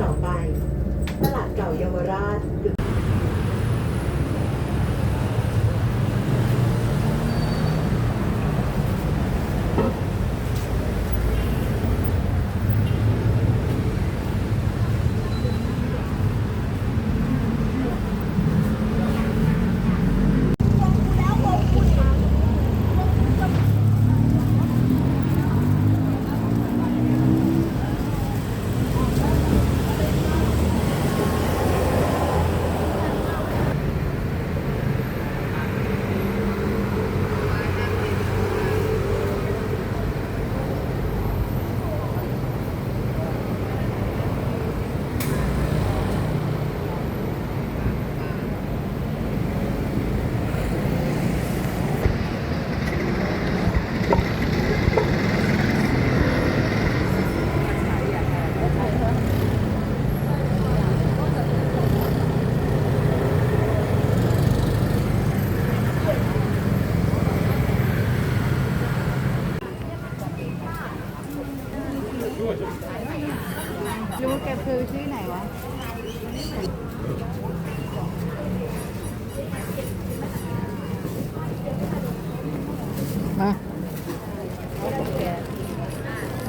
ต่อไป ตลาดเก่าเยาวราช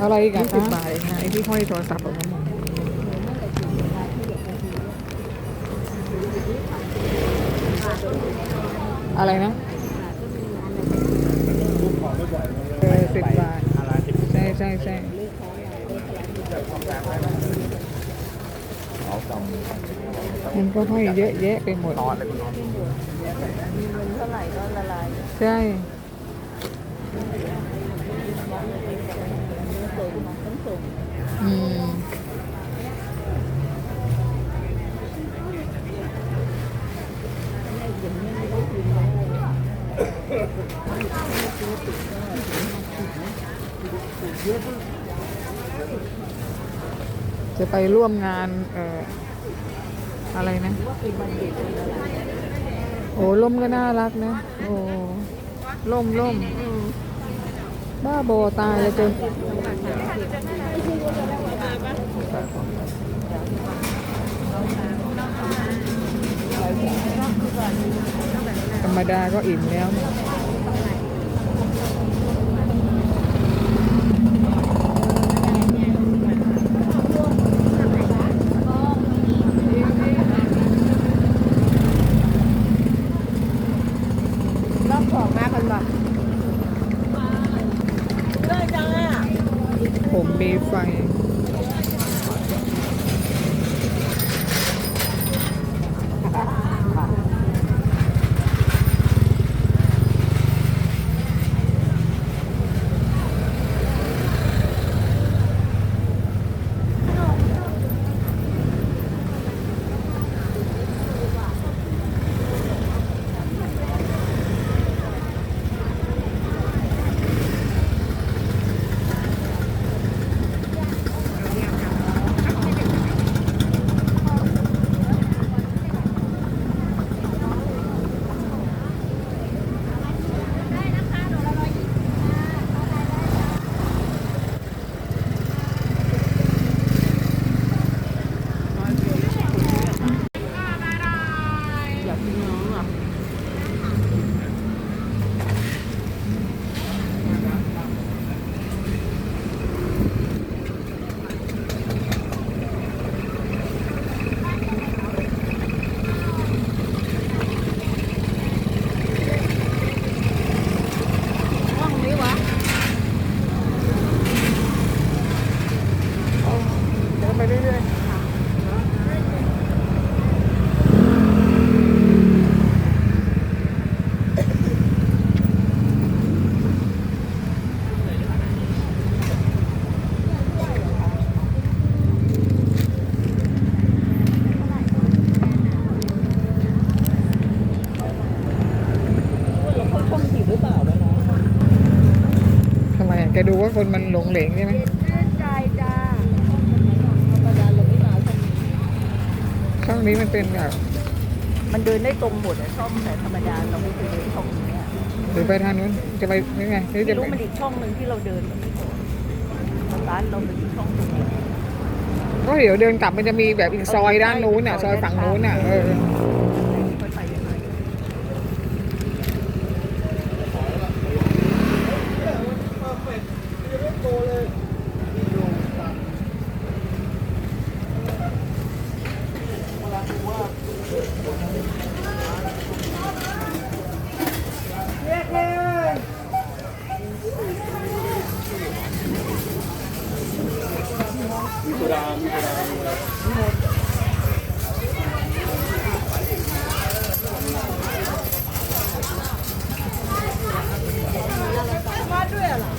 อะไรกันฮนะไอ้ที่ห้อยโทรศัพท์ของมันอะไรนะเอสิบบาทใช่ใช่ใช่มันก็ห้อยเยอะแยะไปหมดอนเลยคุนี่ใช่ อืมจะไปร่วมงานเอ่ออะไรนะโอ้ล่มก็น่ารักนะ โอ้ล่มล่ม บ้าบอตายเลยจนธรรมดาก็อิ่มแล้ว ๆทำไมอะแกดูว่าคนมันหลงเหลงใช่ไหมชื่นใจจ้าธรรมดาเราไม่มาช่องนี้ช่องนี้มันเป็นแบบมันเดินได้ตรงหมดอะช่องแต่ธรรมดาเราไม่เคยเดินช่องนี้อะหรือไปทางนู้นจะไปยังไงหรือไม่จะรู้ไปมันอีกช่องหนึ่งที่เราเดินมันไม่พอร้านเราเป็นอีกช่องตรงนี้ก็เดี๋ยวเดินกลับมันจะมีแบบอีกซอยด้านนู้นอะซอยฝั่งนู้นอะเออ ค่อยไปยังไง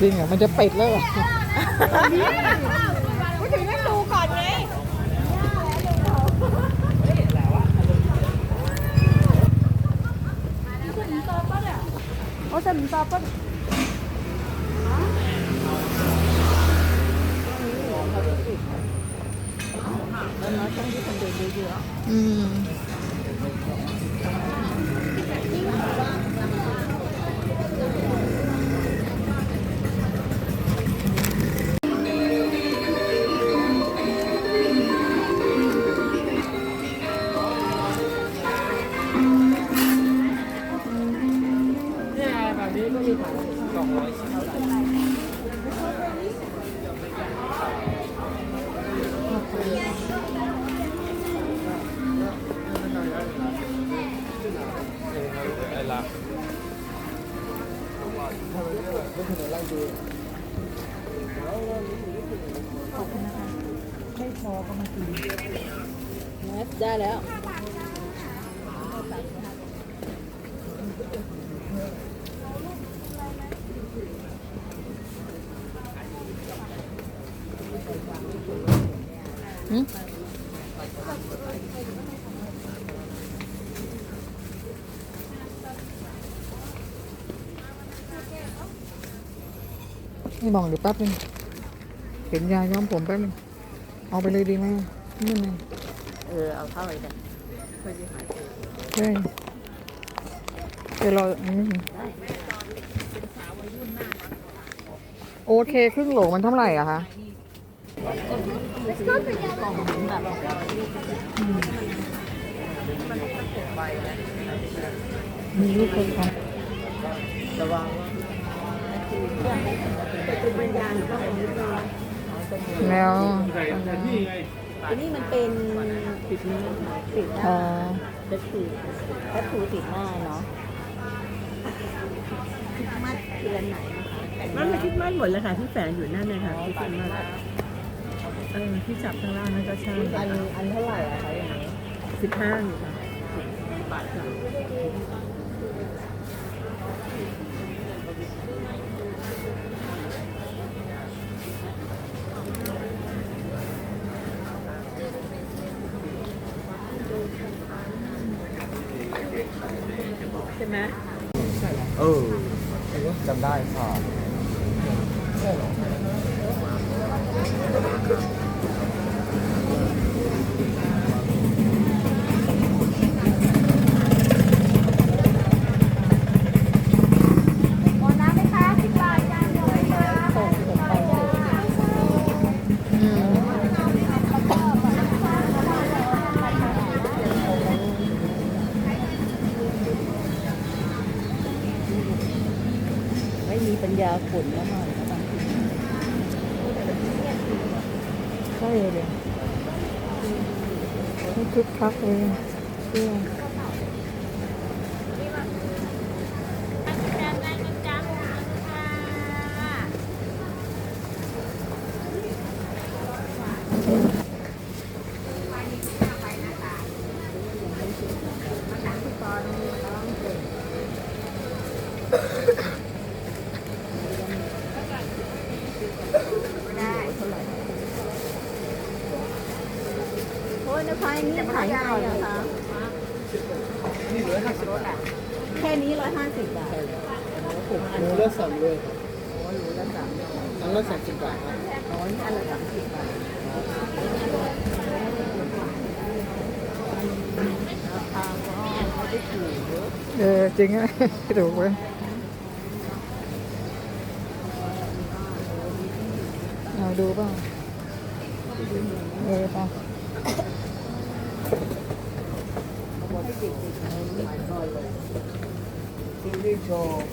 จริงเหรอมันจะปิดแล้วเหรอพูถึงให้ดูก่อนไงโอ้แต่มันตอบป่ะ ได้แล้ว นี่บอกเดี๋ยวแป๊บนึงเห็นยาย้อมผมแป๊บนึงเอาไปเลยดีไหมนี่ไงเออเอาเท่าไหร่กันเพื่อจะหายใช่เดี๋ยวเราอืมโอเคครึ่งโหลมันเท่าไหร่อะคะกล่องเหมือนแบบมีลูกคน แล้วอันนี้มันเป็นติดเนื้อติดหอ๋น้าอจะถูถ้าถูติดหน้าเนาะคิดมัดเดือนไหนนะคะมันไม่คิดมั่นหมดเลยค่ะที่แฝงอยู่นั่นเลยค่ะที่คิดมั่นเออที่จับข้างล่างนั่นก็ใช่อันอันเท่าไหร่อะคะอย่างนี้สิบห้าอยู่ค่ะบาท ไหมเออจำได้ค่ะ ไม่มีปัญญาขนแล้วมันบางทีใช่เลยคึกคักเลยเชื่อ โอ้ยนะคะอันนี้ขายเท่าไหร่อะคะ แค่นี้ร้อยห้าสิบบาทผมอันหมูนี้ละสามเลยโอ้ยรู้ละสามร้อยอันละสามสิบบาทครับอ๋อนี่อันละสามสิบบาทราคาก็ไม่ได้ถูกเยอะเออจริงอะถูกเลยเอาดูเปล่าเออเปล่าซีรีส์โชว์